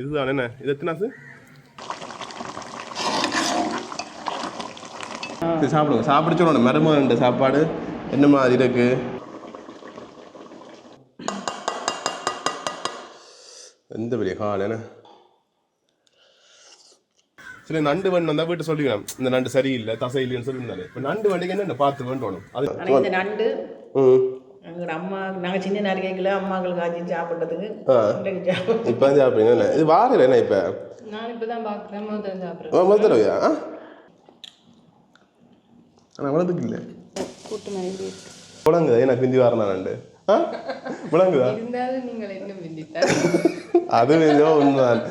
இதுதான் என்ன? இது எத்தனாசு சரி சாப்பிடுங்க. சாப்பிட சொல்லணும் மருமகன் சாப்பாடு. என்ன மாதிரி இருக்கு? எந்த பெரிய கால் என்ன? சில நண்டு வண்டு வந்தா வீட்டு சொல்லிக்கலாம் இந்த நண்டு சரியில்லை தசை இல்லைன்னு சொல்லியிருந்தாரு. இப்போ நண்டு வண்டிக்கு என்ன பார்த்து வேண்டணும்? அது நண்டு அம்மா நாங்கள் சின்ன நேரம் கேட்கல அம்மாக்களுக்கு ஆச்சு சாப்பிட்டதுக்கு ஆ. இன்றைக்கு சாப்பிட இப்போ சாப்பிடுங்க இது என்ன இப்போ? நான் இப்போ தான் பார்க்குறேன் முதல்ல சாப்பிட்றேன். முதல் தடவையா? ஆ. ஆனால் அவ்வளோதுக்கு இல்லை. கூட்டு மாதிரி முழங்குதா எனக்கு பிந்தி வரணும் நண்டு ஆ? முழங்குதா இருந்தாலும் நீங்கள் என்ன பிந்தித்தார்? அது உண்மைதான்.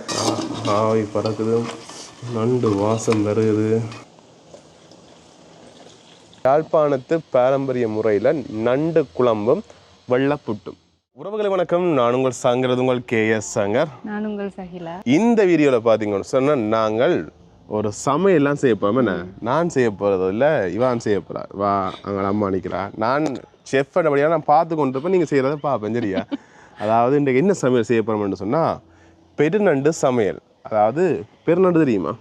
ஆவி பறக்குது. நண்டு வாசம் வருகுது யாழ்ப்பாணத்து பாரம்பரிய முறையில் நண்டு குழம்பும் வெள்ளப்புட்டும். உறவுகளை வணக்கம். நான் உங்கள் சங்கரது உங்கள் கே எஸ் சங்கர். நான் உங்கள் சகிலா. இந்த வீடியோவில் பார்த்தீங்கன்னு சொன்னால் நாங்கள் ஒரு சமையல்லாம் செய்ய போகிறோம் என்ன? நான் செய்ய போகிறது இல்லை இவான் செய்ய போகிறா வா அங்கே அம்மா நிற்கிறா நான் செஃப் அப்படியா நான் பார்த்து கொண்டு இருப்பேன். நீங்கள் செய்கிறத பார்ப்பேன் சரியா? அதாவது இன்றைக்கு என்ன சமையல் செய்ய போகிறோம்னு சொன்னால் பெருநண்டு சமையல். அதாவது பெருநண்டு தெரியுமா?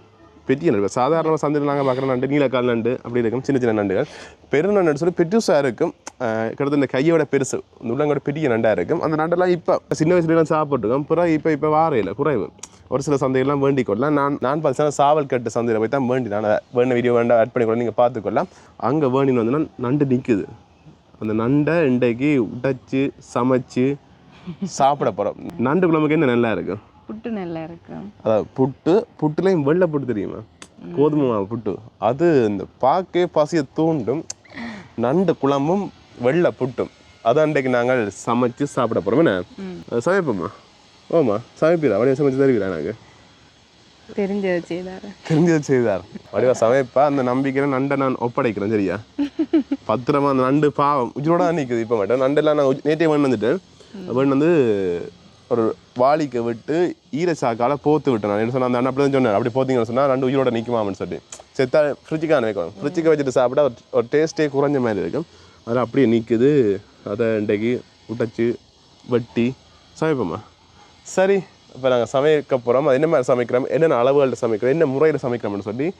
பெரிய நண்டு சாதாரண சந்தையில் நாங்கள் பார்க்குற நண்டு நீலக்கால் நண்டு அப்படி இருக்கும். சின்ன சின்ன நண்டுகள். பெரு நண்டு சொல்லி பெருசாக இருக்கும் அஹ் கிட்டத்தட்ட இந்த கையோட பெருசு இந்த உள்ளங்கோட பெரிய நண்டாக இருக்கும். அந்த நண்டெல்லாம் இப்போ சின்ன வயசுலாம் சாப்பிட்டுருக்கோம். பிறகு இப்போ இப்போ வாரையில் குறைவு. ஒரு சில சந்தைகள்லாம் வேண்டிக் கொள்ளலாம் நான் நான் பார்த்தீங்கன்னா சாவல் கட்டு சந்தையில் போய் தான் வேண்டி நான் வேண்ட வீடியோ வேண்டாம் ஆட் பண்ணி நீங்கள் பார்த்துக்கொள்ளலாம். அங்கே வேண்டின்னு வந்தோன்னா நண்டு நிற்குது அந்த நண்டை இன்றைக்கு உடைச்சு சமைச்சு சாப்பிட போகிறோம் நண்டு குழம்புக்கு என்ன நல்லா இருக்கும் புட்டு நல்லா இருக்கும் அதாவது புட்டு புட்டுலையும் வெள்ளை புட்டு தெரியுமா? கோதுமை மாவு புட்டு. அது இந்த பாக்கே பசியை தூண்டும் நண்டு குழம்பும் வெள்ளை புட்டும். அது அன்றைக்கு நாங்கள் சமைச்சு சாப்பிட போகிறோம் என்ன? சமைப்போம்மா ஓமா சமைப்பீரா? வடிவ சமைச்சு தருவீரா எனக்கு? தெரிஞ்சதை செய்தார். தெரிஞ்சது செய்தார். வடிவா சமைப்பா. அந்த நம்பிக்கையில நண்டை நான் ஒப்படைக்கிறேன் சரியா? பத்திரமா அந்த நண்டு பாவம். உயிரோட நிற்குது இப்போ மட்டும். நண்டெல்லாம் நான் நேற்றே வேண்டு வந்துட்டு வேண்டு வந்து ஒரு வாளிக்கு விட்டு ஈரச்சாக்கால போத்து விட்டேன் நான். என்ன சொன்னா அந்த அண்ணன் அப்படி தான் சொன்னார். அப்படி போத்தீங்கன்னு சொன்னால் நண்டு உயிரோட நிற்குமான்னு சொல்லி செத்தா ஃப்ரிட்ஜுக்கான வைக்கணும். ஃப்ரிட்ஜுக்கு வச்சுட்டு சாப்பிட்டா ஒரு- ஒரு டேஸ்ட்டே குறைஞ்ச மாதிரி இருக்கும். அது அப்படியே நிற்குது அதை இன்றைக்கு உடைச்சி வெட்டி சமைப்போம்மா சரி இப்போ நாங்கள் சமைக்க போகிறோம் அது என்ன மாதிரி சமைக்கிறோம்? என்னென்ன அளவுகளில் சமைக்கிறோம்? என்ன முறையில் சமைக்கிறோம்னு சொல்லி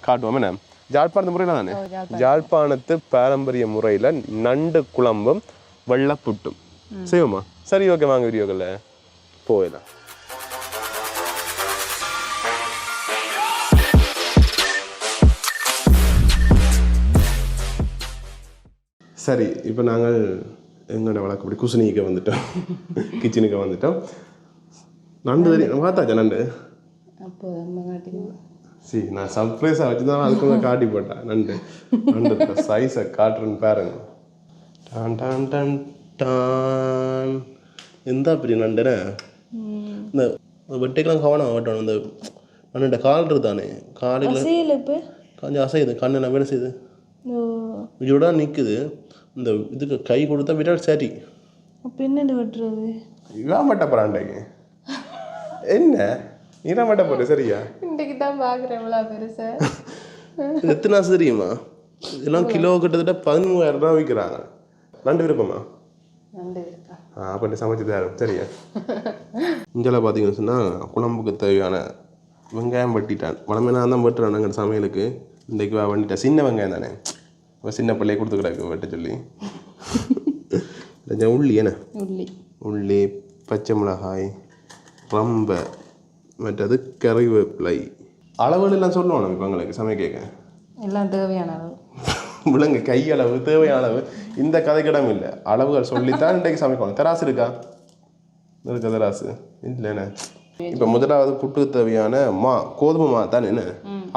காட்டுவோம். என்ன? ஜாழ்ப்பாணத்து முறையில் தானே? ஜாழ்ப்பாணத்து. பாரம்பரிய முறையில் நண்டு குழம்பும் வெள்ளப்புட்டும். செய்வோமா? சரி ஓகே வாங்க வீடியோக்களில் போயிடலாம் சரி இப்போ நாங்கள் எங்களோட வழக்கப்படி குசினிக்கு வந்துட்டோம். கிச்சனுக்கு வந்துட்டோம். நண்டு தெரியும். பார்த்தாச்சா நண்டு? அப்போ அம்மா காட்டிடுவோம் சரி நான் சர்ப்ரைஸாக வச்சு தான் அதுக்குள்ள காட்டி போட்டேன். நண்டு. நண்டு சைஸை காட்டுறேன்னு பாருங்க. டான் டான் டான் டான். எந்த பெரிய நண்டுனே? இந்த வெட்டைக்கெல்லாம் கவனம் வெட்டணும் இந்த நண்டு கால் இருக்குதானே? காலையில் இப்போ? கொஞ்சம் அசையுது. என்ன செய்யுது? இதோட நிற்குது இந்த இதுக்கு கை கொடுத்தா விட்டால் சரி. அப்போ என்னண்டு வெட்டுறது? இவன் மட்ட போகிறான்டைக்கு என்ன? நீதான் மட்ட போற சரியா? இன்றைக்கு தான் பார்க்குறேன் இவ்வளோ பெருசா. இது எத்தனை தெரியுமா? இதெல்லாம் கிலோ கிட்டத்தட்ட பதிமூவாயிரம் ரூபா விற்கிறாங்க. நண்டு விருப்பமா? அப்படி சமைச்சு தரோம் சரியா? இங்கெல்லாம் பார்த்தீங்கன்னு சொன்னால் குழம்புக்கு தேவையான வெங்காயம் வெட்டிட்டான். வளமே நான் தான் வெட்டுறேன் நாங்கள் சமையலுக்கு. இன்றைக்கு வண்டிட்டேன் சின்ன வெங்காயம் தானே? அவன் சின்ன பிள்ளையை கொடுத்து கிடக்கு வெட்ட சொல்லி. கொஞ்சம் உள்ளி என்ன? உள்ளி. உள்ளி பச்சை மிளகாய் ரம்ப மற்றது கறிவேப்பிலை. அளவுகள் எல்லாம் சொல்லணும் இப்போ உங்களுக்கு சமைக்க எல்லாம் தேவையான அளவு. விலங்கு கையளவு தேவையான அளவு இந்த கதைக்கிடம் இல்லை. அளவுகள் சொல்லித்தான் இன்றைக்கு சமைக்கணும் தராசு இருக்கா? இருக்க தராசு? இல்லைண்ணே இப்போ முதலாவது புட்டு தேவையான மா கோதுமை மா தானே என்ன?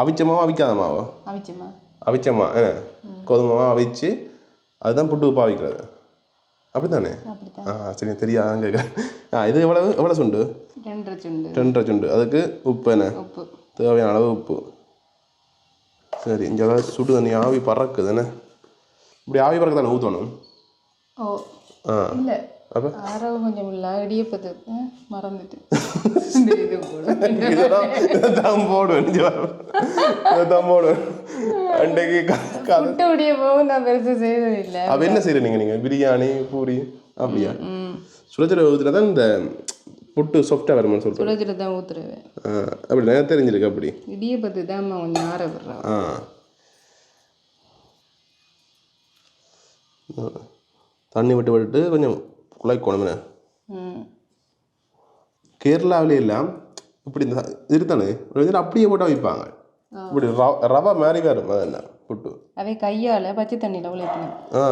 அவிச்ச மாவா அவிக்காத மாவா? அவிச்சம்மா அவிச்ச மா என்ன? கோதுமை அவிச்சு அதுதான் புட்டுக்கு பாவிக்கிறது அப்படித்தானே? அப்படித்தான். ஆ சரி தெரியாது கேட்க ஆ இது எவ்வளவு? எவ்வளோ சுண்டு? ரெண்டரை சுண்டு. ரெண்டரை சுண்டு. அதுக்கு உப்பு என்ன? உப்பு. தேவையான அளவு உப்பு. சரி இங்கே ஏதாவது சுடு தண்ணி ஆவி பறக்குது என்ன? இப்படி ஆவி பறக்க தானே ஊற்றணும் ஓ ஆ. இல்லை. அப்போ? ஆறவு கொஞ்சம் இல்லை இடியப்பத்து ஆ, மறந்துட்டு. இதைத்தான் போடுவேன். இதைத்தான் போடுவேன். அன்றைக்கு நான் பெருசு செய்தது இல்லை. அப்ப என்ன செய்யறீங்க நீங்கள் பிரியாணி பூரி அப்படியா? சுடச்சுட ஊற்றுல தான் இந்த புட்டு சாஃப்டாக வருமான்னு சொல்கிறேன் சுடச்சுட தான் ஊற்றுருவேன் அப்படி நான் தெரிஞ்சிருக்கு அப்படி. இடியப்பத்து தான் அம்மா கொஞ்சம் ஆற விடுறான் ஆ. தண்ணி விட்டு விட்டு கொஞ்சம் குழைக்கணுமே கேரளாவில எல்லாம் இப்படி இந்த இருத்தானே அப்படியே போட்டு வைப்பாங்க இப்படி ரவ ரவை மாதிரி வரும் அதெல்லாம் புட்டு? அவை கையால் பச்சை தண்ணியில் உழைக்கணும் ஆ.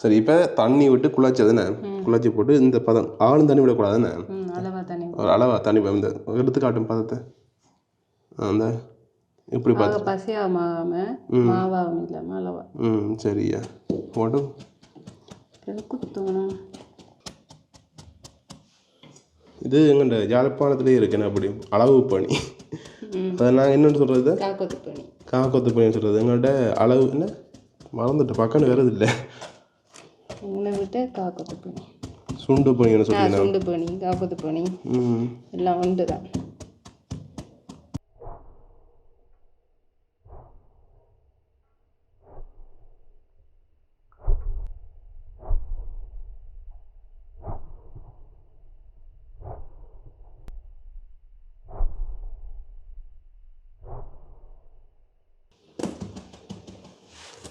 சரி இப்போ தண்ணி விட்டு குழச்சதுண்ணே குழச்சி போட்டு இந்த பதம் ஆளும் தண்ணி அளவா தண்ணி ஒரு அளவா தண்ணி இந்த எடுத்து காட்டும் பதத்தை. அந்த இப்படி பார்த்து. ஆக பசியாகாம மாவாகவும் இல்லாமல் அளவா. ம் சரியா. போட்டு குத்தணும் இது எங்கண்ட? யாழ்ப்பாணத்துலேயே இருக்குண்ணே அப்படி? அளவு பணி. அதை நாங்கள் என்னென்னு சொல்கிறது காக்கொத்து பண்ணி காக்கொத்து பணின்னு சொல்கிறது எங்கள்கிட்ட அளவு என்ன? மறந்துட்டு பக்கம்னு வேறது இல்லை உங்களை விட்டு காக்கொத்து பண்ணி சுண்டு சொல்லி சுண்டு பண்ணி காக்கொத்து பண்ணி ம். எல்லாம் உண்டு தான்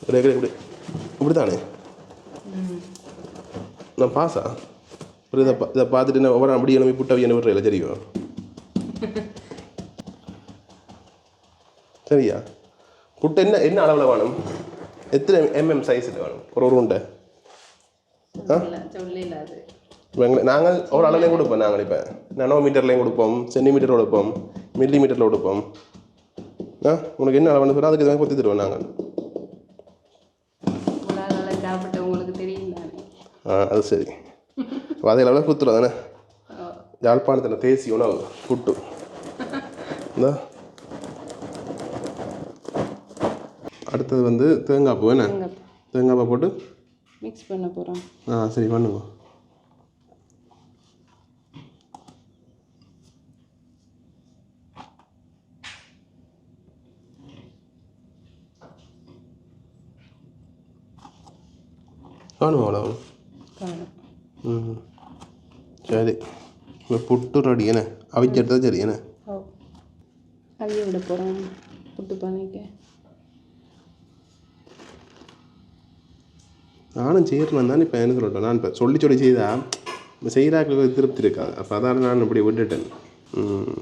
இப்படி இப்படி இப்படி தானே நான் பாஸா அப்புறம் இதை பா- இதை பார்த்துட்டு நான் ஒவ்வொரு அப்படி எழுப்பி புட்டவி என்ன விடுறேன் தெரியும்? சரியா? புட்டு என்ன என்ன அளவில் வேணும்? எத்தனை எம்எம் சைஸில் வேணும்? ஒரு ஒரு உண்டை ஆ? நாங்கள் ஒரு அளவுலையும் கொடுப்போம் நாங்கள் இப்போ. நானோமீட்டர்லையும் கொடுப்போம் சென்டிமீட்டர் கொடுப்போம் மில்லி மீட்டரில் கொடுப்போம். ஆ? உனக்கு என்ன அளவுன்னு சொன்னால் அதுக்கு இதை கொத்தி தருவோம் நாங்கள் உலகால சாப்பிட்ட உங்களுக்கு தெரியும் தானே ஆ அது சரி. அதே அளவில் குத்துரும் தானே யாழ்ப்பாணத்தில் தேசி உணவு புட்டு இந்த. அடுத்தது வந்து தேங்காய் பூ என்ன? தேங்காய் பூ. போட்டு? மிக்ஸ் பண்ண போகிறோம் ஆ சரி பண்ணுங்க. காணும் அவ்வளோ இப்போ புட்டு ரெடி என்ன அவிச்செடுத்தா சரி என்ன ஓ அவிய விட போகிறோம் புட்டு பண்ணிக்க நானும் செய்யறேன் தான் இப்போ என்ன சொல்லட்டும் நான் இப்போ சொல்லி சொல்லி செய்தா இப்போ செய்கிறாக்களுக்கு திருப்தி இருக்காது அப்போ அதான் நான் இப்படி விட்டுட்டேன் ம்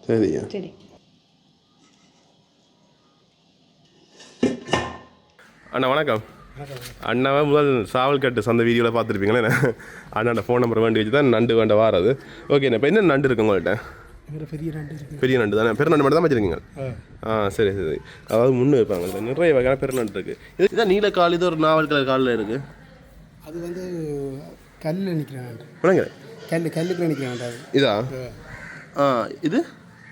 சரியா சரி அண்ணா வணக்கம் அண்ணாவை முதல் சாவல் கட்டு சந்த வீடியோவில் பார்த்துருப்பீங்களே அண்ணாண்ட ஃபோன் நம்பர் வேண்டி வச்சு தான் நண்டு வேண்ட வாரது. ஓகே இப்போ என்ன நண்டு இருக்கு உங்கள்கிட்ட பெரிய நண்டு பெரிய நண்டு தானே? பெரு நண்டு மட்டும் தான் வச்சுருக்கீங்க? ஆ. சரி சரி. அதாவது முன்னு வைப்பாங்க. நிறைய வகையான பெரு நண்டு இருக்குது இது இதான் நீலக்கால் இது ஒரு நாவல் கலர் காலில் இருக்குது அது வந்து கல்லில் நிற்கிற நண்டு விளங்க கல் கல்லுக்குள்ள நிற்கிற நண்டு அது. இதா? ஆ இது?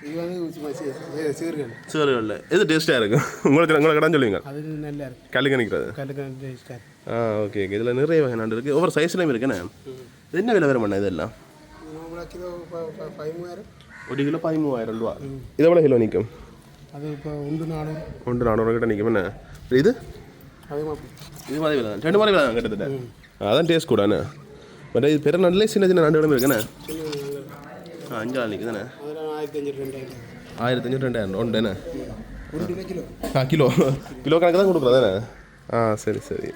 இது வந்து சும்மா சீ- சீ- சீர்கல் சிவர்களில் எது டேஸ்ட்டாக இருக்கும் உங்களுக்கு உங்களை கடன் சொல்லுவீங்க? அது நல்லா இருக்கு கல்லுக்கு நிற்கிறது. கல்லுக்கு ஆ ஓகே ஓகே இதில் நிறைய வகை நண்டு இருக்குது ஒவ்வொரு சைஸ்லையும் இருக்குண்ணே இது என்ன விலை வரும் இதெல்லாம் ஒரு கிலோ பதிமூவாயிரம் ரூபா. இது எவ்வளோ கிலோ நிற்கும்? அது இப்போ ஒன்று நானூறு. ஒன்று நானூறு கிட்ட நிற்கும். என்ன? இது? அதே மாதிரி. இது மாதிரி விலை தான். ரெண்டு மாதிரி விலை தான் கிட்டத்தட்ட. அதான் டேஸ்ட் கூடாண்ணே பட் இது பெரிய நண்டுலேயே சின்ன சின்ன நண்டுகளும் இருக்குண்ணே சின்ன நல்ல ஆ அஞ்சு ஆள் நிற்குதுண்ணே அதெல்லாம் ஆயிரத்தி அஞ்சூறு ரெண்டாயிரம். கிலோ கிலோ ஆ கிலோ. கிலோ கணக்கு தான் கொடுக்குறதானே ஆ சரி சரி.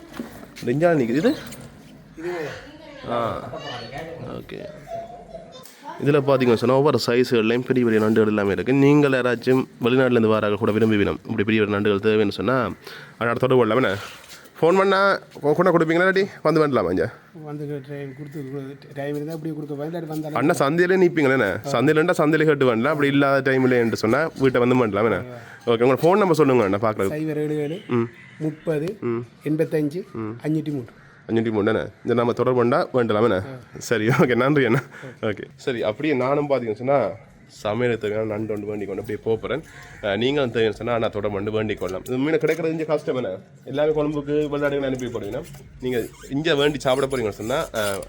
ஆள் நிற்குது இது? ஆ. ஓகே. இதில் பார்த்தீங்கன்னு சொன்னால் ஒவ்வொரு சைஸுகள்லையும் பெரிய பெரிய நண்டுகள் எல்லாமே இருக்குது நீங்கள் யாராச்சும் வெளிநாட்டிலேருந்து வராக கூட விரும்பி வேணும் இப்படி பெரிய பெரிய நண்டுகள் தேவைன்னு சொன்னால் அதோட தொடர்பு கொள்ளலாம் ஃபோன் பண்ணால் கூட கொடுப்பீங்களா இல்லாட்டி வந்து பண்ணலாமா இங்கே? வந்து கொடுத்து டைம் இருந்தால் அப்படியே கொடுக்க வந்தாலும் அண்ணா சந்தையிலே நிற்பீங்களே சந்தையிலண்டா சந்தையில கேட்டு பண்ணலாம் அப்படி இல்லாத டைமில் என்று சொன்னால் வீட்டை வந்து பண்ணலாம் என்ன? ஓகே உங்களோட ஃபோன் நம்பர் சொல்லுங்க அண்ணா பார்க்குறது சைபர் ஏழு ஏழு முப்பது எண்பத்தஞ்சு அஞ்சூற்றி மூணு அஞ்சூற்றி மூணு தானே? இந்த நம்ம தொடர்பு பண்ணால் வேண்டலாம் சரி ஓகே நன்றி அண்ணா. ஓகே சரி அப்படியே நானும் பார்த்தீங்கன்னு சொன்னால் சமையல் தேவையான நண்டு ஒன்று வேண்டி கொண்டு அப்படியே போகிறேன். நீங்களும் தேவைன்னு சொன்னால் நான் தொடர்பு கொண்டு வேண்டிக் கொள்ளலாம். இது மீன் கிடைக்கிறது இங்கே கஷ்டம் என்ன எல்லாமே கொழம்புக்கு விளையாடுகள் அனுப்பி போடுவீங்கன்னா நீங்கள் இங்கே வேண்டி சாப்பிட போறீங்கன்னு சொன்னால்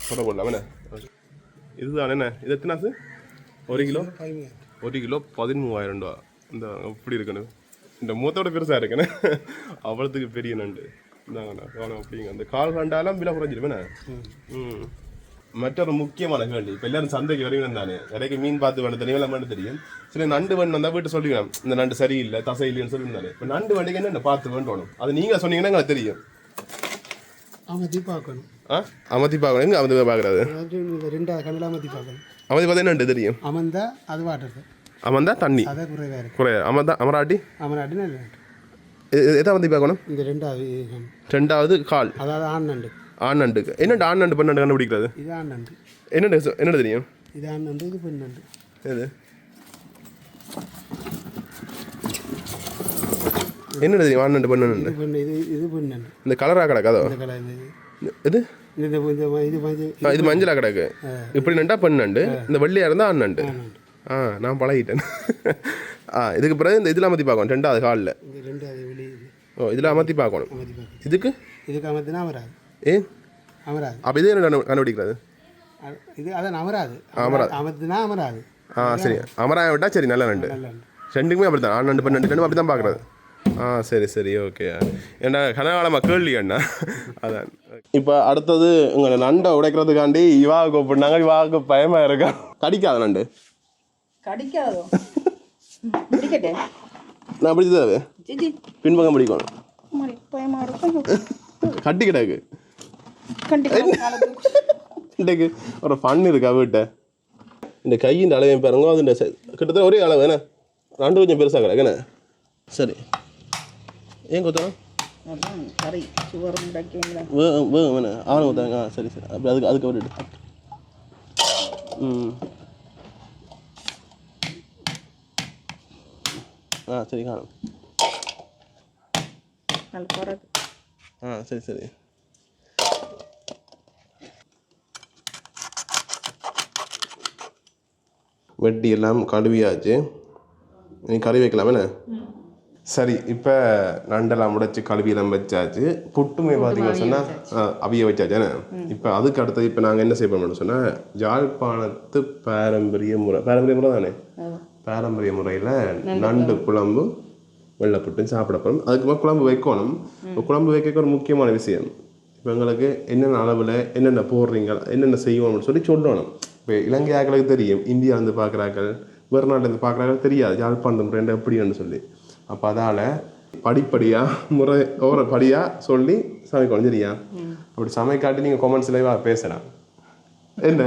தொடர்பு கொள்ளலாம். என்ன? இதுதான் என்ன? இது எத்தனாசு ஒரு கிலோ? ஒரு கிலோ பதிமூவாயிரம் ரூபா. இந்த எப்படி இருக்கணும். இந்த மூத்தோட பெருசாக இருக்குண்ணே அவ்வளோத்துக்கு பெரிய நண்டு. இந்தாங்கண்ணா அப்படிங்க. அந்த கால் கண்டாலும் விலை குறைஞ்சிருப்பேண்ணே ம். மற்றொரு முக்கியமான கேள்வி. இப்போ எல்லாரும் சந்தைக்கு வருவீங்க தானே? இடைக்கு மீன் பார்த்து வேணும் தெரியும் எல்லாம் தெரியும். சில நண்டு வேணும் வந்தால் வீட்டு சொல்லுவேன் இந்த நண்டு சரியில்லை தசை இல்லைன்னு சொல்லியிருந்தானே இப்போ நண்டு வண்டிக்கு என்ன பார்த்து வேண்டணும்? அது நீங்கள் சொன்னீங்கன்னா எங்களுக்கு தெரியும். பார்க்கணும். ஆ? அமர்த்தி பார்க்கணும். எங்க அமர்த்தி பார்க்குறது ரெண்டாவது கண்ணில் அமர்த்தி பார்க்கணும். அமர்த்தி பார்த்தா என்னண்டு தெரியும்? அமர்ந்தா அது வாட்டுறது அமர்ந்தா தண்ணி. அதை குறைவாக இருக்கும் குறைய அமர்ந்தா அமராட்டி? அமராட்டி எதை அமர்த்தி பார்க்கணும்? இந்த ரெண்டாவது ரெண்டாவது கால். அதாவது ஆண் நண்டு. ஆண் நண்டுக்கு என்னண்டு ஆண் நண்டு பெண் நண்டு கண்டுபிடிக்கிறது? இது ஆண் நண்டு. என்னண்டு சொ- என்னண்டு தெரியும் இது ஆண் நண்டு இது பெண் நண்டு. எது என்னண்டு தெரியும் ஆண் நண்டு பெண் நண்டு? இது இது பெண் நண்டு. இந்த கலராக கிடக்காதோ இது. இது. வந்து ஆ, இது மஞ்சளா கிடக்கு. இப்படி நண்டா பெண் நண்டு? இந்த வெள்ளையா இருந்தா ஆண் நண்டு. ஆ நான் பழகிட்டேன். ஆ இதுக்கு பிறகு இந்த இதில் அமர்த்தி பார்க்கணும். ரெண்டாவது இது. ஓ இதில் அமர்த்தி பார்க்கணும். இதுக்கு? இதுக்கு அமர்த்தினா அமராது. ஏன் அமராது. அப்போ இது என்ன கண்டு- கண்டுபிடிக்கிறது? இது அதான் அமராது. அமராது. அமர்த்தினா அமராது. ஆ சரி. அமராய விட்டா சரி நல்ல நண்டு. ரெண்டுக்குமே அப்படி தான் ஆண் நண்டு பெண் நண்டு ரெண்டும் அப்படி தான் பார்க்குறது. ஆ சரி சரி ஓகே. ஏன்னா கனகாலமாக கேள்வி அண்ணா. அதான். இப்போ அடுத்தது உங்களை நண்டை உடைக்கிறதுக்காண்டி இவா கூப்பிடுனாங்க. இவாவுக்கு பயமாக இருக்கா? கடிக்காத நண்டு? கடிக்காதோ? நான் பிடிச்சது அது. ஜிஜி. பின்பக்கம் பிடிக்கணும். கட்டி கிடக்கு இன்றைக்கு ஒரு ஃபன் இருக்கா வீட்டை? இந்த கையின் அளவையும் பாருங்க. அது இந்த கிட்டத்தட்ட ஒரே அளவு என்ன? ரெண்டு கொஞ்சம் பெருசாக கிடக்கு என்ன? சரி. ஏன் கொத்தணும் கறி சுவர் முடக்கிங்களா வே வே வேணா ஆவணம் கொத்தாங்க ஆ சரி சரி. அப்படி அதுக்கு அதுக்கு விட்டுட்டு ம். ஆ சரி காணும். ஆ சரி சரி. வெட்டி எல்லாம் கழுவியாச்சு. நீ கழுவி வைக்கலாம் என்ன? சரி இப்போ நண்டெல்லாம் முடைச்சி கழுவியெல்லாம் வச்சாச்சு. புட்டுமே பார்த்தீங்கன்னு சொன்னால் அவிய வச்சாச்சு. என்ன? இப்போ அதுக்கு அடுத்தது இப்போ நாங்கள் என்ன செய்ய போறோம்னு சொன்னால் யாழ்ப்பாணத்து பாரம்பரிய முறை பாரம்பரிய முறை தானே? பாரம்பரிய முறையில் நண்டு குழம்பு. வெள்ளைப்புட்டும் சாப்பிட போகிறோம் அதுக்கு குழம்பு வைக்கணும். இப்போ குழம்பு வைக்க ஒரு முக்கியமான விஷயம். இப்போ எங்களுக்கு என்னென்ன அளவில் என்னென்ன போடுறீங்க என்னென்ன செய்வோம்னு சொல்லி சொல்லணும். இப்போ இலங்கை ஆக்களுக்கு தெரியும். இந்தியா வந்து பார்க்குறாக்கள் வேறு நாட்டிலேருந்து பார்க்குறாக்கள் தெரியாது. யாழ்ப்பாணம் முறை எப்படின்னு சொல்லி. அப்போ அதால் படிப்படியாக முறை ஒவ்வொரு படியாக சொல்லி சமைக்கணும். சரியா? அப்படி சமைக்காட்டி நீங்கள் கொமெண்ட்ஸில் பேசலாம் என்ன?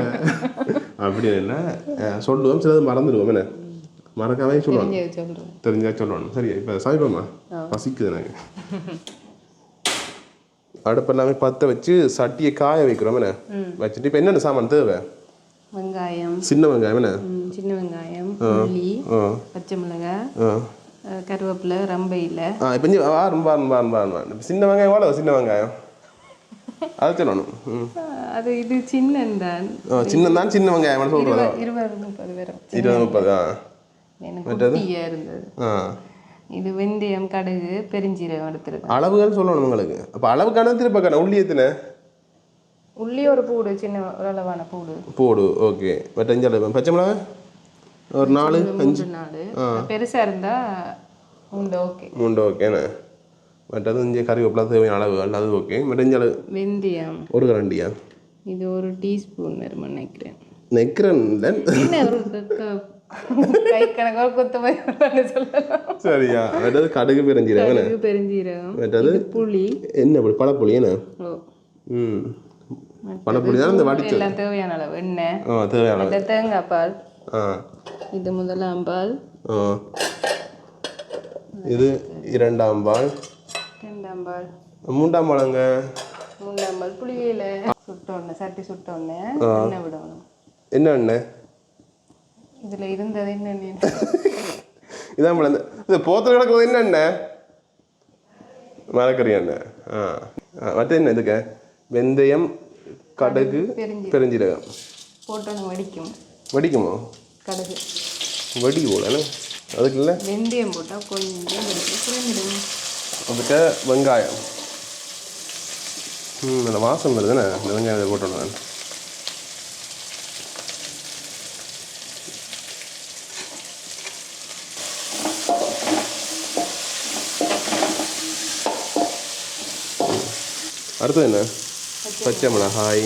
அப்படின்னு அஹ் சொல்லுவோம். சிலது மறந்துடுவோம். என்ன? மறக்காம சொல்லுவோம். சொல்கிறேன் தெரிஞ்சா சொல்லணும் சரியா? இப்போ சமைப்போமா? பசிக்குது எனக்கு. அடுப்பு எல்லாமே பற்ற வச்சு சட்டியை காய வைக்கிறோம். என்ன? வச்சுட்டு இப்போ என்னென்ன சாமான் தேவை? வெங்காயம். சின்ன வெங்காயம் என்ன? சின்ன வெங்காயம் ஆ பச்சை மிளகாய் கருவேப்பிலை ரம்பையில். ஆ இப்போ இங்கே வாரம் வாரம் வாரம் வாரம் வாரம் சின்ன வெங்காயம் எவ்வளோ சின்ன வெங்காயம். அது சொல்லணும். அது இது சின்னந்தான் ஆ சின்னதான் சின்ன வெங்காயம் சொல்கிறதா இருபது முப்பது பேரும் இருபது முப்பது ஆ. இருந்தது. ஆ. இது வெந்தயம் கடுகு பெருஞ்சீரகம் எடுத்துருக்கேன். அளவுகள் சொல்லணும் உங்களுக்கு. அப்போ அளவுக்கான திருப்பக்கான உள்ளி எத்தனை? உள்ளி ஒரு பூடு சின்ன ஓரளவான பூடு போடு ஓகே அஞ்சு அளவு பச்சை மிளகா ஒரு நாலு அஞ்சு நாள் பெருசாக இருந்தால் உண்டு ஓகே மூன்று ஓகேண்ணே மற்றது இங்கே கறிவேப்பிலை தேவையான அளவு அது ஓகே மற்ற அஞ்சு அளவு வெந்தயம் ஒரு கரண்டியா இது ஒரு டீஸ்பூன் வருமா நினைக்கிறேன் நெக்கிறேன் என்ன ஒரு க- க- கை கணக்கு ஒரு கொத்து மாதிரி சொல்லலாம் சரியா மற்றது கடுகு பெருஞ்சீரகம் கடுகு பெருஞ்சீரகம் இது புளி என்ன பழப்புளி என்ன ஓ ம் தான் இந்த வடிச்சது. எல்லாம் தேவையான அளவு. எண்ணெய் ஆ தேவையான அளவு. தேங்காய் பால். ஆ. இது முதலாம் பால். ஆ. இது இரண்டாம் பால். ரெண்டாம் பால். மூன்றாம் பாலங்க? மூணாம் பால். புளியில சுட்டோன்னு சட்டி சுட்டோன்னு எண்ணெய் விடணும். என்ன எண்ணெய்? இதுல இருந்தது என்ன இதான் மேடம் இந்த போத்தில் கிடக்கிறது என்ன எண்ணெய்? மரக்கறி எண்ணெய். ஆ, மற்ற என்ன இதுக்கு? வெந்தயம் கடுகு பெருஞ்சீரகம். போட்டோன்னு வடிக்கும். வெடிக்குமோ? கடுகு. வெடி போல அதுக்கு இல்லை? வெந்தயம் போட்டால் கொஞ்சம் குறைஞ்சிடும். அதுக்கு வெங்காயம். ம் அந்த வாசம் வருதுண்ணே இந்த வெங்காயத்தை போட்டோம் நான் அடுத்தது என்ன? പച്ചമുളക്. ഹായ്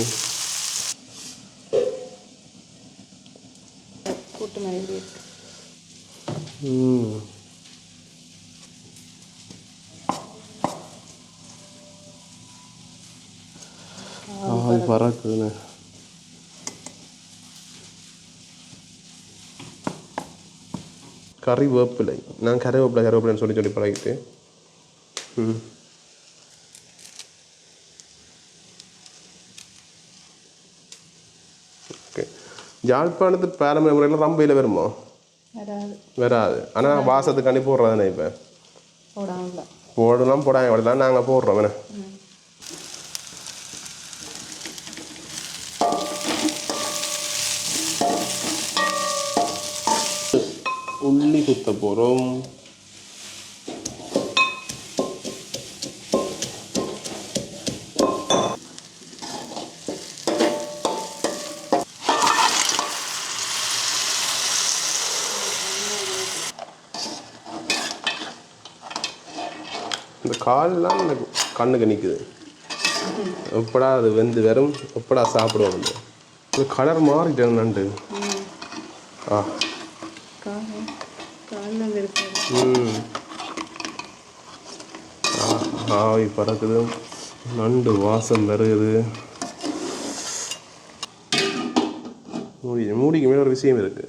ഹായ് കറി കറിവേപ്പില. ഞാൻ കറിവേപ്പില കറിവേപ്പില சொல்லி சொல்லி பழகிட்டு ம் யாழ்ப்பாணத்து பாரம்பரிய முறையில் ரம்பையில் வருமா? வராது. வராது. ஆனால் வாசத்துக்காண்டி போடுறதானே இப்போ? போடாமல போடலாம் போடாங்க. அப்படிலாம் நாங்கள் போடுறோம். வேணா உள்ளி குத்த போகிறோம் கால்லாம் எனக்கு கண்ணுக்கு நிற்குது எப்படா அது வெந்து வெறும் எப்படா சாப்பிடுவோம் வந்து கலர் மாறிட்டேன் நண்டு ஆ. ஆவி பறக்குது. நண்டு வாசம் வருகுது. மூடி மூடிக்கு மேலே ஒரு விஷயம் இருக்கு.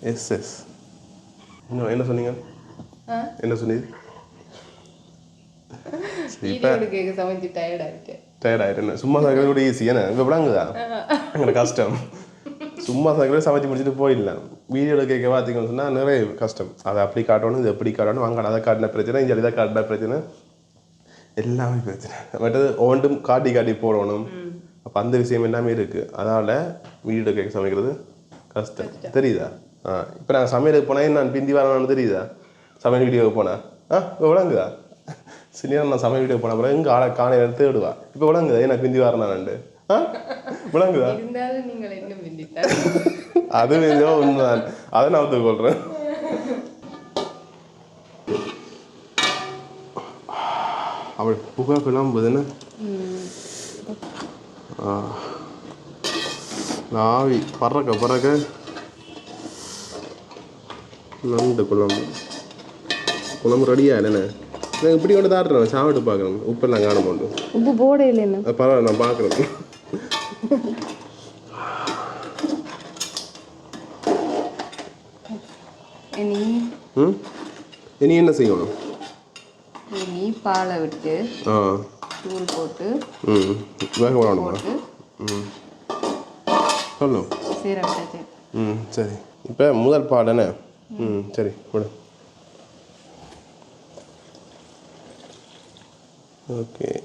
Yes yes. என்ன சொன்னீங்க? என்ன சொன்னீங்க? வீடியோ எடுக்க சமைச்சு டயர்ட் ஆகிட்டேன் டயர்ட் ஆயிட்டேன் சும்மா சாக்கிறது கூட ஈஸி ஏன்னா இப்போ விடாங்குதா கஷ்டம் சும்மா சாக்கிறது சமைச்சு முடிச்சுட்டு போயிடலாம் வீடியோவில் கேட்க பார்த்தீங்கன்னு சொன்னால் நிறைய கஷ்டம் அதை அப்படி காட்டணும் இது எப்படி காட்டணும் அங்கே அதை காட்டின பிரச்சனை இங்கே இதை காட்டின பிரச்சனை எல்லாமே பிரச்சனை மற்றது ஒவ்வொன்றும் காட்டி காட்டி போடணும் அப்போ அந்த விஷயம் எல்லாமே இருக்குது அதனால் வீடியோ கேட்க சமைக்கிறது கஷ்டம் தெரியுதா ஆ இப்போ நான் சமையலுக்கு போனேன் நான் பிந்தி வரணும்னு தெரியுதா சமையல் வீடியோவுக்கு போனேன் ஆ விளங்குதா சரி நான் சமையல் வீடியோ போன அப்புறம் எங்கே ஆளை காணையில் தேடுவா இப்போ விளங்குதா? எனக்கு பிந்தி வரணும்னு ஆ? விளங்குதா? அது ஏதோ உண்மைதான். அதை நான் ஒத்துக்கொள்கிறேன் அவள் புகை கிளம்புதுன்னு ஆ. ஆவி பறக்க பறக்க. நண்டு குழம்பு. குழம்பு ரெடியா இல்லைண்ணே நான் இப்படி கொண்டு தாடுறேன் சாப்பிட்டு பார்க்குறேன் உப்பெல்லாம் காண மாட்டோம் உப்பு போட இல்லைன்னு பரவாயில்ல நான் பார்க்குறேன். இனி? என்ன செய்யணும்? இனி பாலை விட்டு ஆ. தூள் போட்டு ம். வேக விடணுமா ம். சொல்லு. சீரகம் ம் சரி. இப்போ முதல் பாடனே? ம் சரி விடு. ஓகே.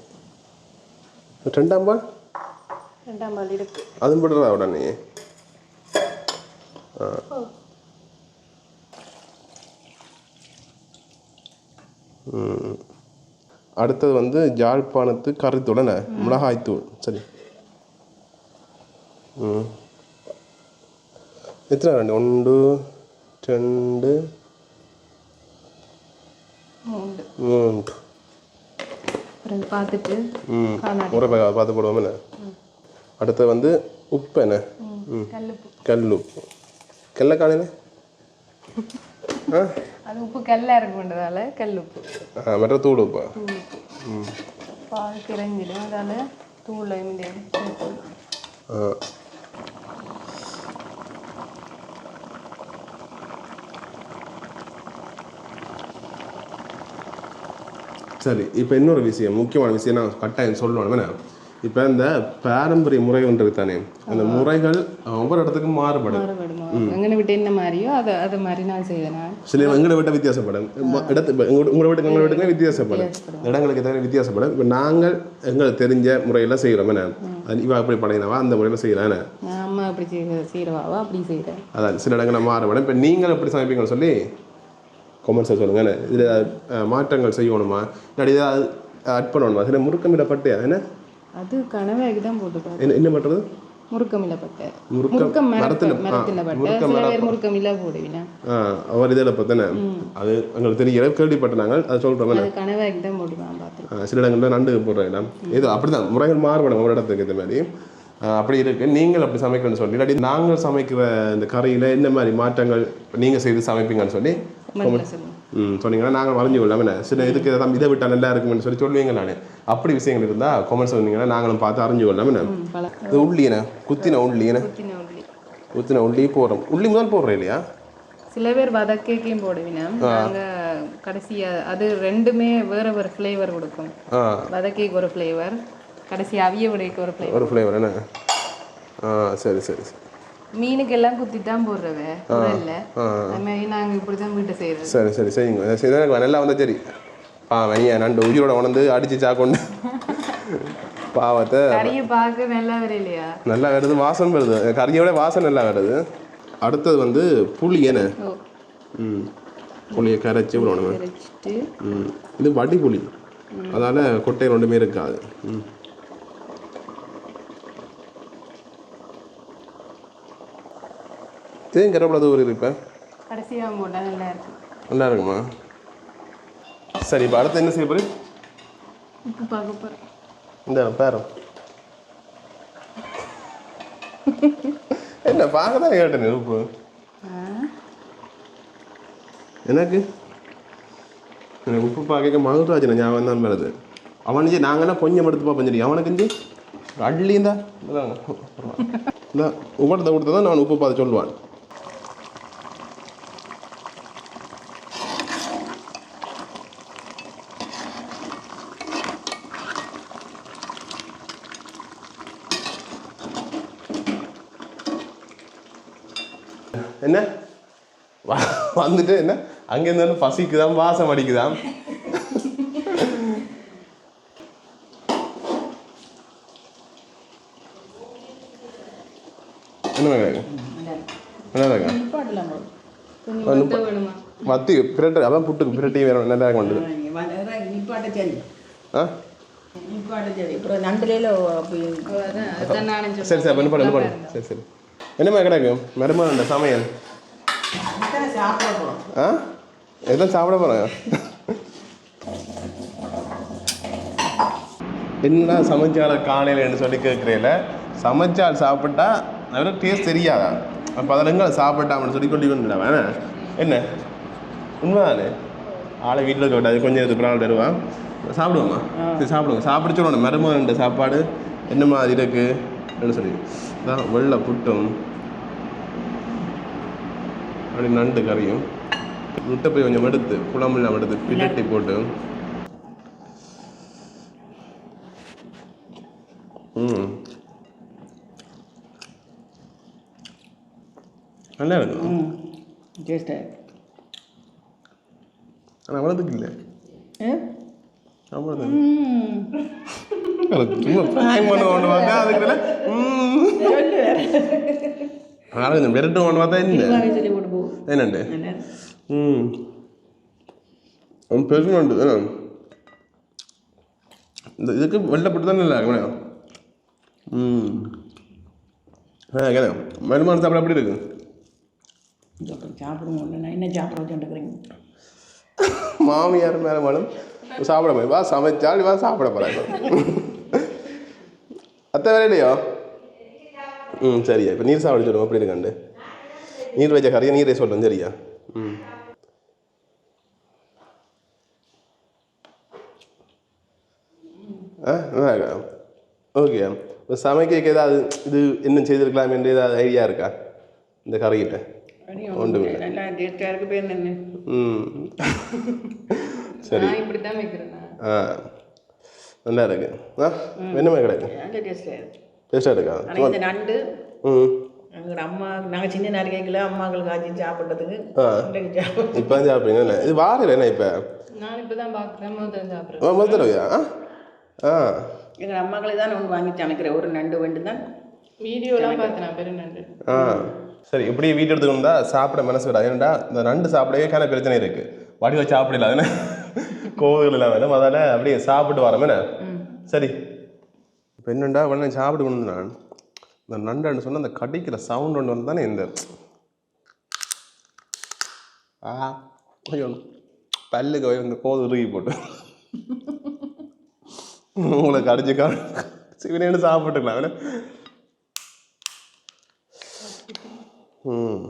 ரெண்டாம் பால்? ரெண்டாம் பால் இருக்கு. அதுவும் போடுறதா உடனே? ஆ. அடுத்தது வந்து யாழ்ப்பாணத்து கறித்துடனே மிளகாய்த்தூள் சரி. ம். எத்தனை ரெண்டு? ஒன்று ரெண்டு. மூன்று. பார்த்துட்டு முறை பார்த்து போடுவோம் என்ன? அடுத்து வந்து உப்பு என்ன? கல் உப்பு. கல்ல காலையில்? அது உப்பு கல்லாக இருக்குன்றதால கல்லுப்பு. ஆ, மற்ற தூள் உப்பா? தூள் உப்பு. பால் கிரஞ்சிடும் அதால் தூளை இந்த சரி இப்போ இன்னொரு விஷயம் முக்கியமான விஷயம் நான் கட்டாயம் சொல்லணும். இப்போ இந்த பாரம்பரிய முறை ஒன்று தானே? அந்த முறைகள் ஒவ்வொரு இடத்துக்கும் மாறுபடும். எங்கனை விட்டு என்ன மாதிரியோ அதை அதை மாதிரி நான் செய்தேன் நான் சில எங்களை விட்ட வித்தியாசப்படும். இடத்து உங்களோட வீட்டுக்கு எங்களை வீட்டுக்கு வித்தியாசப்படும். இடங்களுக்கு தவிர வித்தியாசப்படும். இப்போ நாங்கள் எங்களுக்கு தெரிஞ்ச முறையில் செய்கிறோம் என்ன? இவ அப்படி படையினவா அந்த முறையில் நான் அம்மா அப்படி செய்கிற சீரவாவா அப்படி செய்கிறேன் அதான் சில இடங்களில் மாறுபடும். இப்போ நீங்கள் எப்படி சமைப்பீங்கன்னு சொல்லி கொமெண்ட்ஸை சொல்லுங்கள் இதில் மாற்றங்கள் செய்யணுமா? இல்லாட்டி ஏதாவது ஆட் பண்ணணுமா? சில முறுக்கமிடப்பட்டு என்ன? அது கனவாகி தான் போட்டுப்பாரு என்ன பண்ணுறது முறுக்கம் இல்லப்பட்ட முறுக்கம் மரத்துல- மரத்தில் முறுக்கம் சில பேர் முறுக்கம் இல்ல போடுவீங்க. ஆ அவர் இதில் பார்த்தேனே அது எங்களுக்கு தெரிய கேள்விப்பட்ட நாங்கள் அதை சொல்கிறோம் கனவாகி தான் சில இடங்களில் நண்டு போடுற இடம் இது அப்படிதான். முறைகள் மாறுபடும் ஒரு இடத்துக்கு இந்த மாதிரி. அப்படி இருக்கு. நீங்கள் அப்படி சமைக்கணும்னு சொல்லி இல்லாட்டி நாங்கள் சமைக்கிற இந்த கறியில் என்ன மாதிரி மாற்றங்கள் நீங்கள் செய்து சமைப்பீங்கன்னு சொல்லி ம் சொன்னீங்கன்னா நாங்கள் வரைஞ்சி கொள்ளாம என்ன? சில இதுக்கு இதை இதை விட்டா நல்லா இருக்கும்னு சொல்லி சொல்லுவீங்க நான். அப்படி விஷயங்கள் இருந்தால் கொமெண்ட்ஸ் சொன்னீங்கன்னா நாங்களும் பார்த்து அறிஞ்சு கொள்ளாம என்ன? ம், பல இது உள்ளியன குத்தின உள்ளியன குத்தின உள்ளி. போடுறோம். உள்ளி முதல் போடுறோம் இல்லையா? சில பேர் வதக்கையும் போடுவினா நாங்க கடைசியா அது ரெண்டுமே வேற வேற ஃப்ளேவர் கொடுக்கும். வதக்கைக்கு ஒரு ஃப்ளேவர் கடைசி அவிய விடைக்கு ஒரு ஃப்ளேவர் ஒரு ஃப்ளேவர் என்ன? ஆ சரி சரி சரி. மீனுக்கு எல்லாம் குத்தி தான் போடுறவ குரல்ல அது மாதிரி நாங்க இப்படி தான் வீட்டை செய்யறது சரி சரி செய்யுங்க. இதை செய்தா எனக்கு நல்லா வந்தால் சரி. ஆ வெனியா நண்டு உயிரோட உணர்ந்து அடிச்சு சாக்கொண்டு. பாவத்தை. கறியை பார்க்க நல்லா வரையிலையா? நல்லா வருது வாசம் வருது. கறியோட வாசம் நல்லா வருது. அடுத்தது வந்து புளி என்ன ம். புளியை கரைச்சி விடணும் ம். இது வடி புளி அதால் கொட்டை ரெண்டுமே இருக்காது. ம். தேன் அது ஒரு இருப்பேன் கடைசியா போட்டா நல்லா இருக்கும் நல்லா இருக்குமா? சரி இப்போ அடுத்து என்ன செய்ய போகிறேன் உப்பு பார்க்க போறேன் இந்த பேரம் என்ன பார்க்க தான் கேட்டேன் உப்பு. எனக்கு? எனக்கு உப்பு பார்க்க மகுராஜன் ஞாபகம் தான் வருது அவனுக்கு நாங்கள்லாம் கொஞ்சம் எடுத்து பார்ப்போம் சரி அவனுக்கு இஞ்சி? அள்ளிந்தா இந்த உப்படத்தை கொடுத்து தான் நான் உப்பு பார்த்து சொல்லுவான் என்ன வ- வந்துட்டு என்ன? அங்கேருந்து வந்து பசிக்குதாம் வாசம் அடிக்குதாம். என்ன என்ன மத்தி பிரட்டு அதான் புட்டுக்கு பிரட்டி வேணும். நல்லா கொண்டு நிப்பாட்ட சரி. சரி. சரி பண்ணு சரி சரி. என்னம்மா கிடக்கும் மருமகன் சமையல்? ஆ? எல்லாம் சாப்பிட போகிறேன் என்னடா சமைச்சால காணையிலன்னு சொல்லி கேட்குறேல? சமைச்சால் சாப்பிட்டா அவருக்கு டேஸ்ட் தெரியாதா? அப்போ அதில் எங்கே சாப்பிட்டான்னு சொல்லி கொண்டு கொண்டு வேணா என்ன? உண்மைதானே? ஆளை வீட்டில் இருக்க விட்டாது கொஞ்சம் எடுத்து பிரால் தருவான் சாப்பிடுவோம்மா சரி சாப்பிடுங்க சாப்பிட சொல்லணும் மருமகன் சாப்பாடு என்ன மாதிரி இருக்கு? என்ன சொல்லி. அதான் வெள்ளை புட்டும். அப்படி நண்டு கறியும். முட்டை போய் கொஞ்சம் எடுத்து குழம்புலாம் எடுத்து பின்னட்டி போட்டு. ம். நல்லா இருக்கும் ஆனால் அவ்வளோதுக்கு இல்லை. அவ்வளோதான் விரட்டு ஒன்று பார்த்தா என்ன? என்னண்டு? அவன் பெருசுண்டு தானே? இந்த இதுக்கு வெள்ளப்பட்டு தானே இல்லை ம். ஆ கேட்க மருமான சாப்பிட எப்படி இருக்கு? அப்புறம் நான் என்ன சாப்பிட வச்சுருக்கிறீங்க மாமியார் மேலே மேடம் சாப்பிட போய் வா சமைச்சால் வா சாப்பிட போகிறாங்க அத்தை வேற இல்லையோ? ம் சரியா. இப்போ நீர் சாப்பிட சொல்லுவோம் அப்படி இருக்காண்டு நீர் வச்ச கறியை நீரே சொல்லுவோம் சரியா? ம் ஆ நல்லா இருக்கா ஓகே இப்போ சமைக்க ஏதாவது இது இன்னும் செய்திருக்கலாம் என்று ஏதாவது ஐடியா இருக்கா இந்த கறிகிட்ட ஒன்றுமே என்ன ம் சரி ஆ நல்லா இருக்கு ஆ என்னமே கிடைக்கும் டேஸ்ட்டாக இருக்கு நண்டு ம் எங்களோட அம்மா நாங்கள் சின்ன நேரம் கேட்கல அம்மாங்களுக்கு ஆச்சு சாப்பிட்றதுக்கு இப்போ என்ன இது வாரில் என்ன இப்போ நான் இப்போ தான் பார்க்குறேன் முதல்ல சாப்பிட்றேன் முதல் தடவையா எங்கள் அம்மாக்களை தான் ஒன்று வாங்கி சமைக்கிறேன் ஒரு நண்டு வண்டு தான் வீடியோலாம் பார்த்தேன் நான் பெரும் நன்றி ஆ. சரி இப்படி வீட்டு எடுத்துக்கணும் தான் சாப்பிட மனசு வராது ஏன்டா இந்த நண்டு சாப்பிடவே கான பிரச்சனை இருக்குது வடிவ சாப்பிடல அதுன்னு கோவில் எல்லாம் வேணும் அதால் அப்படியே சாப்பிட்டு வரோம் என்ன? சரி. இப்போ என்னண்டா உடனே சாப்பிட்டு கொண்டு நான். இந்த நண்டுன்னு சொன்னால் அந்த கடிக்கிற சவுண்ட் ஒன்று வந்து தானே இந்த ஆ ஐயோ பல்லுக்கு இந்த கோது உருகி போட்டு. உங்களுக்கு அடிச்சுக்கா சிவனேன்னு சாப்பிட்டுக்கலாம். வேணா ம்.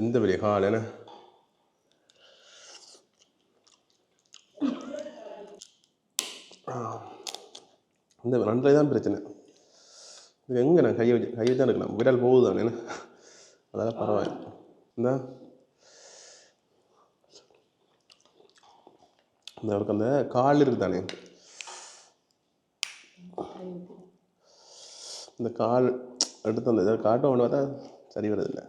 எந்த பெரிய ஹால் என்ன? இந்த ரெண்டில் தான் பிரச்சனை. இது எங்கே நான் கையை வச்சு கையை தான் இருக்கலாம் விரல் போகுது தானே அதெல்லாம் பரவாயில்ல. இந்த. இந்த அவருக்கு அந்த கால் இருக்கு தானே இந்த கால் எடுத்து அந்த காட்டும் பார்த்தா சரி வரதில்லை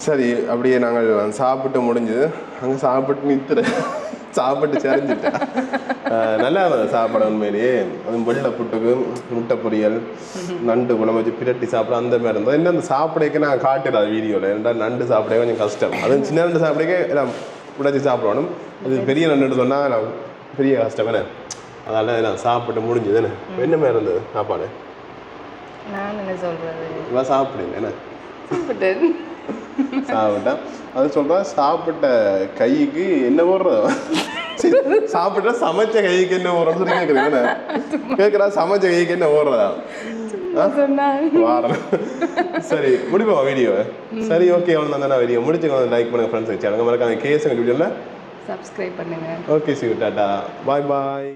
சரி அப்படியே நாங்கள் சாப்பிட்டு முடிஞ்சது. அங்கே சாப்பிட்டு நிறுத்துற சாப்பிட்டு சரிஞ்சிட்டேன். அஹ் நல்லா இருந்தது சாப்பாடு உண்மையிலேயே. அதுவும் வெள்ளை புட்டுக்கு முட்டை பொரியல் நண்டு குழம்பு வச்சு பிரட்டி சாப்பிட அந்த மாதிரி இருந்தது. என்ன அந்த சாப்பிடக்க நான் காட்டுறேன் வீடியோவில் ஏன்டா நண்டு சாப்பிட கொஞ்சம் கஷ்டம். அதுவும் சின்ன நண்டு சாப்பிடக்க எல்லாம் உடைச்சி சாப்பிடணும் அது பெரிய நண்டு சொன்னால் நான் பெரிய கஷ்டம் என்ன அதனால் நான் சாப்பிட்டு முடிஞ்சது என்ன? என்ன மாதிரி இருந்தது சாப்பாடு? நான் என்ன சொல்றது? இவா சாப்பிடுங்க என்ன? சாப்பிட்டேன். சாப்பிட்டேன் அது சொல்கிறேன் சாப்பிட்ட கைக்கு என்ன போடுறது சாப்பிட்டா சமைச்ச கைக்கு என்ன போடுறது சொல்லி கேட்குறீங்க கேட்குறா சமைச்ச கைக்கு என்ன வாரம் சரி முடிப்போம் வீடியோ சரி ஓகே அவ்வளோ தான் வீடியோ முடிச்சுக்கோங்க லைக் பண்ணுங்க ஃப்ரெண்ட்ஸ் சேனல் மறக்காம கேஸ் வீடியோவில் சப்ஸ்கிரைப் பண்ணுங்க. Okay see tata bye bye